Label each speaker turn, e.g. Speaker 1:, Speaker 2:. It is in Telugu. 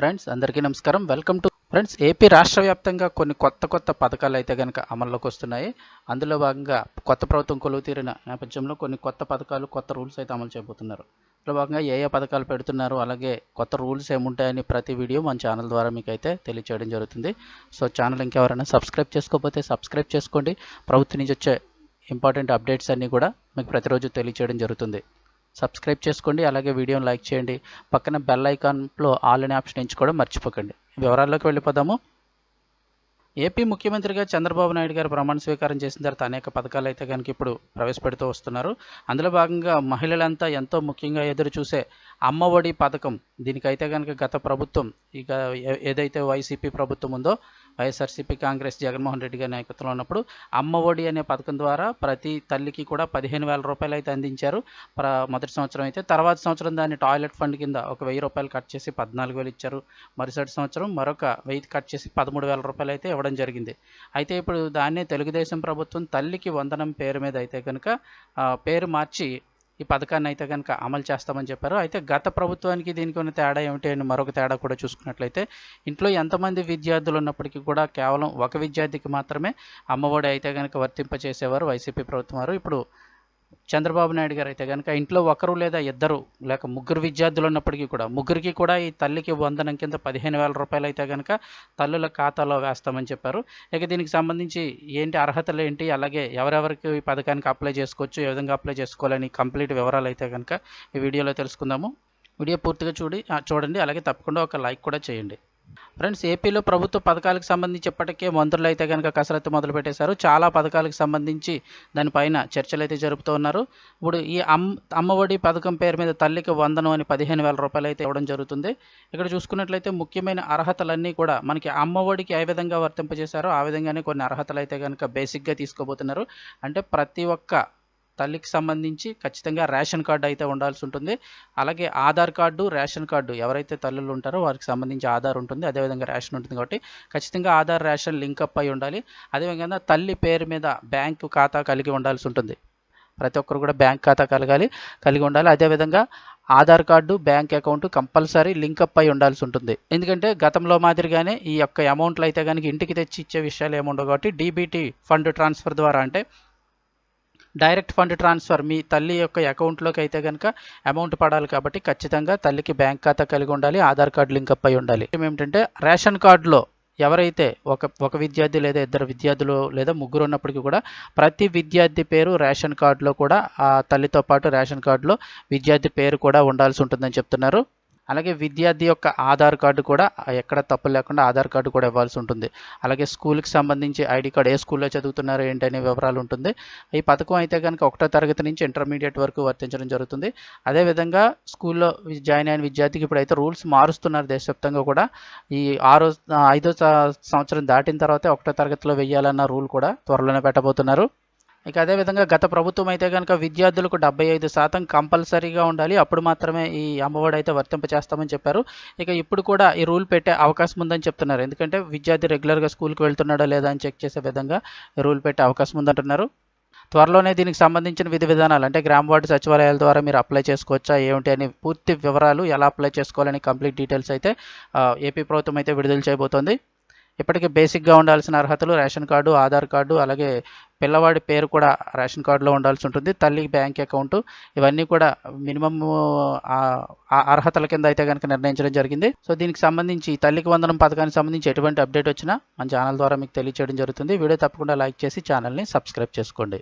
Speaker 1: ఫ్రెండ్స్ అందరికీ నమస్కారం. వెల్కమ్ టు ఫ్రెండ్స్ ఏపీ రాష్ట్ర వ్యాప్తంగా కొన్ని కొత్త కొత్త పథకాలు అయితే కనుక అమల్లోకి వస్తున్నాయి. అందులో భాగంగా కొత్త ప్రభుత్వం కొలువు తీరిన నేపథ్యంలో కొన్ని కొత్త పథకాలు కొత్త రూల్స్ అయితే అమలు చేయబోతున్నారు. అందులో భాగంగా ఏ ఏ పథకాలు పెడుతున్నారు అలాగే కొత్త రూల్స్ ఏముంటాయని ప్రతి వీడియో మన ఛానల్ ద్వారా మీకు అయితే తెలియచేయడం జరుగుతుంది. సో ఛానల్ ఇంకెవరైనా సబ్స్క్రైబ్ చేసుకోకపోతే సబ్స్క్రైబ్ చేసుకోండి. ప్రభుత్వం నుంచి వచ్చే ఇంపార్టెంట్ అప్డేట్స్ అన్నీ కూడా మీకు ప్రతిరోజు తెలియచేయడం జరుగుతుంది. సబ్స్క్రైబ్ చేసుకోండి అలాగే వీడియోని లైక్ చేయండి. పక్కన బెల్ ఐకాన్లో ఆల్ అనే ఆప్షన్ ఎంచుకోవడం మర్చిపోకండి. వివరాల్లోకి వెళ్ళిపోదాము. ఏపీ ముఖ్యమంత్రిగా చంద్రబాబు నాయుడు గారు ప్రమాణ స్వీకారం చేసిన తర్వాత అనేక పథకాలు అయితే కనుక ఇప్పుడు ప్రవేశపెడుతూ వస్తున్నారు. అందులో భాగంగా మహిళలంతా ఎంతో ముఖ్యంగా ఎదురు చూసే అమ్మ ఒడి పథకం దీనికైతే కనుక గత ప్రభుత్వం ఇక ఏ- ఏదైతే వైసీపీ ప్రభుత్వం ఉందో వైఎస్ఆర్సీపీ కాంగ్రెస్ జగన్మోహన్ రెడ్డి గారి నాయకత్వంలో ఉన్నప్పుడు అమ్మ ఒడి అనే పథకం ద్వారా ప్రతి తల్లికి కూడా పదిహేను వేల రూపాయలు అయితే అందించారు. ప్ర మొదటి సంవత్సరం అయితే తర్వాత సంవత్సరం దాన్ని టాయిలెట్ ఫండ్ కింద ఒక వెయ్యి రూపాయలు కట్ చేసి పద్నాలుగు వేలు ఇచ్చారు. మరుసటి సంవత్సరం మరొక వెయ్యి కట్ చేసి పదమూడు వేల రూపాయలు అయితే ఇవ్వడం జరిగింది. అయితే ఇప్పుడు దాన్నే తెలుగుదేశం ప్రభుత్వం తల్లికి వందనం పేరు మీద అయితే కనుక పేరు మార్చి ఈ పథకాన్ని అయితే కనుక అమలు చేస్తామని చెప్పారు. అయితే గత ప్రభుత్వానికి దీనికి ఉన్న తేడా ఏమిటి అని మరొక తేడా కూడా చూసుకున్నట్లయితే ఇంట్లో ఎంతమంది విద్యార్థులు ఉన్నప్పటికీ కూడా కేవలం ఒక విద్యార్థికి మాత్రమే అమ్మఒడి అయితే కనుక వర్తింపచేసేవారు వైసీపీ ప్రభుత్వం వారు. ఇప్పుడు చంద్రబాబు నాయుడు గారు అయితే కనుక ఇంట్లో ఒకరు లేదా ఇద్దరు లేక ముగ్గురు విద్యార్థులు ఉన్నప్పటికీ కూడా ముగ్గురికి కూడా ఈ తల్లికి వందనం కింద పదిహేను వేల రూపాయలు అయితే కనుక తల్లుల ఖాతాలో వేస్తామని చెప్పారు. ఇక దీనికి సంబంధించి ఏంటి అర్హతలు ఏంటి అలాగే ఎవరెవరికి ఈ పథకానికి అప్లై చేసుకోవచ్చు ఏ విధంగా అప్లై చేసుకోవాలని కంప్లీట్ వివరాలు అయితే కనుక ఈ వీడియోలో తెలుసుకుందాము. వీడియో పూర్తిగా చూడి చూడండి అలాగే తప్పకుండా ఒక లైక్ కూడా చేయండి. ఫ్రెండ్స్ ఏపీలో ప్రభుత్వ పథకాలకు సంబంధించి ఇప్పటికే మంత్రులు అయితే కనుక కసరత్తు మొదలు పెట్టేశారు చాలా పథకాలకు సంబంధించి దానిపైన చర్చలు అయితే జరుపుతూ ఉన్నారు. ఇప్పుడు ఈ అమ్ అమ్మఒడి పథకం పేరు మీద తల్లికి వందనం అని పదిహేను వేల రూపాయలు అయితే ఇవ్వడం జరుగుతుంది. ఇక్కడ చూసుకున్నట్లయితే ముఖ్యమైన అర్హతలన్నీ కూడా మనకి అమ్మఒడికి ఏ విధంగా వర్తింపజేశారో ఆ విధంగానే కొన్ని అర్హతలు అయితే కనుక బేసిక్గా తీసుకోబోతున్నారు. అంటే ప్రతి ఒక్క తల్లికి సంబంధించి ఖచ్చితంగా రేషన్ కార్డు అయితే ఉండాల్సి ఉంటుంది. అలాగే ఆధార్ కార్డు రేషన్ కార్డు ఎవరైతే తల్లులు ఉంటారో వారికి సంబంధించి ఆధార్ ఉంటుంది. అదేవిధంగా రేషన్ ఉంటుంది కాబట్టి ఖచ్చితంగా ఆధార్ రేషన్ లింకప్ అయి ఉండాలి. అదేవిధంగా తల్లి పేరు మీద బ్యాంకు ఖాతా కలిగి ఉండాల్సి ఉంటుంది. ప్రతి ఒక్కరు కూడా బ్యాంక్ ఖాతా కలగాలి కలిగి ఉండాలి. అదేవిధంగా Aadhaar card bank account compulsory link up అయి ఉండాల్సి ఉంటుంది. ఎందుకంటే గతంలో మాదిరిగానే ఈ యొక్క అమౌంట్లు అయితే కనుక ఇంటికి తెచ్చి ఇచ్చే విషయాలు ఏముండవు కాబట్టి డీబీటీ ఫండ్ ట్రాన్స్ఫర్ ద్వారా అంటే డైరెక్ట్ ఫండ్ ట్రాన్స్ఫర్ మీ తల్లి యొక్క అకౌంట్లోకి అయితే కనుక అమౌంట్ పడాలి కాబట్టి ఖచ్చితంగా తల్లికి బ్యాంక్ ఖాతా కలిగి ఉండాలి ఆధార్ కార్డు లింకప్ అయి ఉండాలి. ఏమిటంటే రేషన్ కార్డులో ఎవరైతే ఒక ఒక విద్యార్థి లేదా ఇద్దరు విద్యార్థులు లేదా ముగ్గురు ఉన్నప్పటికీ కూడా ప్రతి విద్యార్థి పేరు రేషన్ కార్డులో కూడా ఆ తల్లితో పాటు రేషన్ కార్డులో విద్యార్థి పేరు కూడా ఉండాల్సి ఉంటుందని చెప్తున్నారు. అలాగే విద్యార్థి యొక్క ఆధార్ కార్డు కూడా ఎక్కడ తప్పు లేకుండా ఆధార్ కార్డు కూడా ఇవ్వాల్సి ఉంటుంది. అలాగే స్కూల్కి సంబంధించి ఐడి కార్డు ఏ స్కూల్లో చదువుతున్నారు ఏంటనే వివరాలు ఉంటుంది. ఈ పథకం అయితే కనుక ఒకటో తరగతి నుంచి ఇంటర్మీడియట్ వరకు వర్తించడం జరుగుతుంది. అదేవిధంగా స్కూల్లో జాయిన్ అయిన విద్యార్థికి ఇప్పుడైతే రూల్స్ మారుస్తున్నారు దేశవ్యాప్తంగా కూడా. ఈ ఆరో ఐదో సంవత్సరం దాటిన తర్వాతే ఒకటో తరగతిలో వెయ్యాలన్న రూల్ కూడా త్వరలోనే పెట్టబోతున్నారు. ఇక అదేవిధంగా గత ప్రభుత్వం అయితే కనుక విద్యార్థులకు డెబ్బై ఐదు శాతం కంపల్సరీగా ఉండాలి. అప్పుడు మాత్రమే ఈ అమ్మఒడి అయితే వర్తింప చేస్తామని చెప్పారు. ఇక ఇప్పుడు కూడా ఈ రూల్ పెట్టే అవకాశం ఉందని చెప్తున్నారు. ఎందుకంటే విద్యార్థి రెగ్యులర్గా స్కూల్కి వెళ్తున్నాడా లేదా అని చెక్ చేసే విధంగా రూల్ పెట్టే అవకాశం ఉందంటున్నారు. త్వరలోనే దీనికి సంబంధించిన విధి విధానాలు అంటే గ్రామ వార్డు సచివాలయాల ద్వారా మీరు అప్లై చేసుకోవచ్చా ఏమిటి అని పూర్తి వివరాలు ఎలా అప్లై చేసుకోవాలని కంప్లీట్ డీటెయిల్స్ అయితే ఏపీ ప్రభుత్వం అయితే విడుదల చేయబోతోంది. ఇప్పటికే బేసిక్గా ఉండాల్సిన అర్హతలు రేషన్ కార్డు ఆధార్ కార్డు అలాగే పిల్లవాడి పేరు కూడా రేషన్ కార్డులో ఉండాల్సి ఉంటుంది. తల్లి బ్యాంక్ అకౌంట్ ఇవన్నీ కూడా మినిమమ్ అర్హతల కింద అయితే కనుక నిర్ణయించడం జరిగింది. సో దీనికి సంబంధించి తల్లికి వందనం పథకానికి సంబంధించి ఎటువంటి అప్డేట్ వచ్చినా మన ఛానల్ ద్వారా మీకు తెలియచేయడం జరుగుతుంది. వీడియో తప్పకుండా లైక్ చేసి ఛానల్ని సబ్స్క్రైబ్ చేసుకోండి.